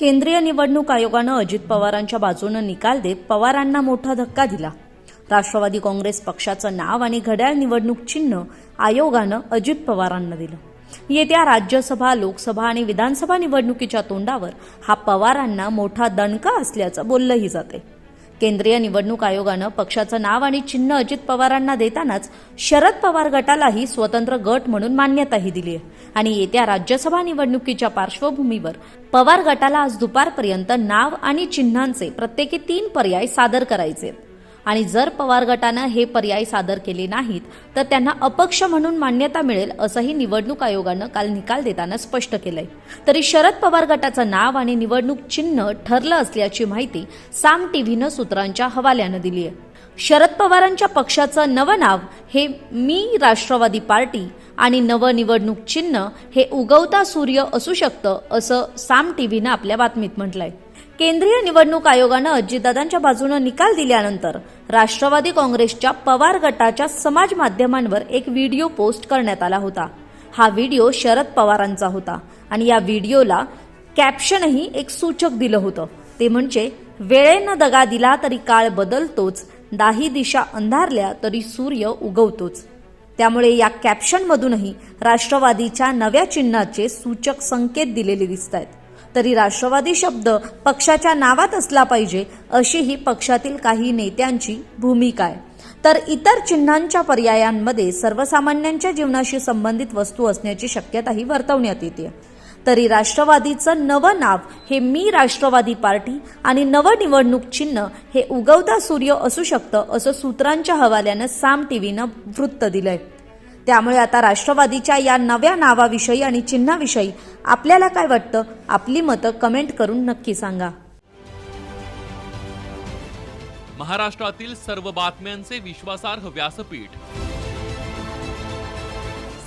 केंद्रीय निवडणूक आयोगानं अजित पवारांच्या बाजूनं निकाल देत पवारांना मोठा धक्का दिला. राष्ट्रवादी काँग्रेस पक्षाचं नाव आणि घड्याळ निवडणूक चिन्ह आयोगानं अजित पवारांना दिलं. येत्या राज्यसभा लोकसभा आणि विधानसभा निवडणुकीच्या तोंडावर हा पवारांना मोठा दणका असल्याचं बोललंही जाते केंद्रीय निवडणूक आयोगानं पक्षाचं नाव आणि चिन्ह अजित पवारांना देतानाच शरद पवार गटालाही स्वतंत्र गट म्हणून मान्यताही दिली आहे आणि येत्या राज्यसभा निवडणुकीच्या पार्श्वभूमीवर पवार गटाला आज दुपारपर्यंत नाव आणि चिन्हांचे प्रत्येकी तीन पर्याय सादर करायचे आहेत. आणि जर पवार गटानं हे पर्याय सादर केले नाहीत तर त्यांना अपक्ष म्हणून मान्यता मिळेल असंही निवडणूक आयोगानं काल निकाल देताना स्पष्ट केलंय. तरी शरद पवार गटाचं नाव आणि निवडणूक चिन्ह ठरलं असल्याची माहिती साम टीव्हीनं सूत्रांच्या हवाल्यानं दिली आहे शरद पवारांच्या पक्षाचं नवं नाव हे मी राष्ट्रवादी पार्टी आणि नवनिवडणूक चिन्ह हे उगवता सूर्य असू शकतं असं साम टीव्हीनं आपल्या बातमीत म्हटलंय. केंद्रीय निवडणूक आयोगानं अजितदादांच्या बाजूनं निकाल दिल्यानंतर राष्ट्रवादी काँग्रेसच्या पवार गटाच्या समाज माध्यमांवर एक व्हिडिओ पोस्ट करण्यात आला होता. हा व्हिडिओ शरद पवारांचा होता आणि या व्हिडिओला कॅप्शनही एक सूचक दिलं होतं. ते म्हणजे वेळेनं दगा दिला तरी काळ बदलतोच दाही दिशा अंधारल्या तरी सूर्य उगवतोच. त्यामुळे या कॅप्शनमधूनही राष्ट्रवादीच्या नव्या चिन्हाचे सूचक संकेत दिलेले दिसत आहेत तरी राष्ट्रवादी शब्द पक्षाच्या नावात असला पाहिजे अशी ही पक्षातील काही नेत्यांची भूमिका आहे. तर इतर चिन्हांच्या पर्यायांमध्ये सर्वसामान्यांच्या जीवनाशी संबंधित वस्तू असण्याची शक्यताही वर्तवण्यात येते तरी राष्ट्रवादीचं नवं नाव हे मी राष्ट्रवादी पार्टी आणि नवं निवडणूक चिन्ह हे उगवता सूर्य असू शकतं असं सूत्रांच्या हवाल्यानं साम टीव्हीनं वृत्त दिलंय. त्यामुळे आता राष्ट्रवादीच्या या नव्या नावाविषयी आणि चिन्हाविषयी आपल्याला काय वाटतं आपली मतं कमेंट करून नक्की सांगा. महाराष्ट्रातील सर्व बातम्यांचे विश्वासार्ह व्यासपीठ